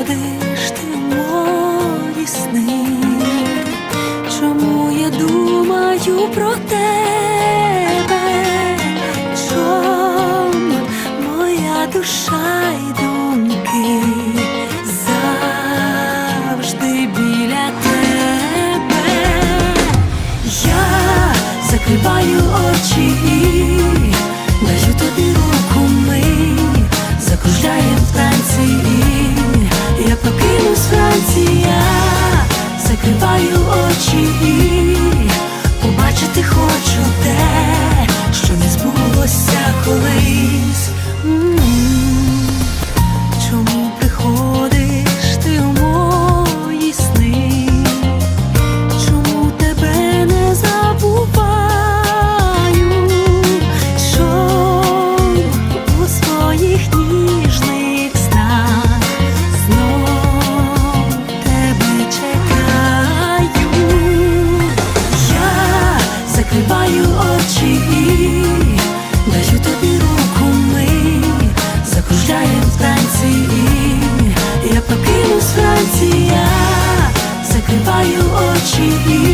Куди ж ти мої сни? Чому я думаю про тебе? Чому моя душа й думки завжди біля тебе? Я закриваю очі, даю тобі руку ми закружляємо в тебе. are you, oh, O Chief?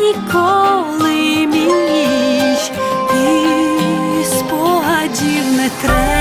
ніколи мій, і спогадів не треба.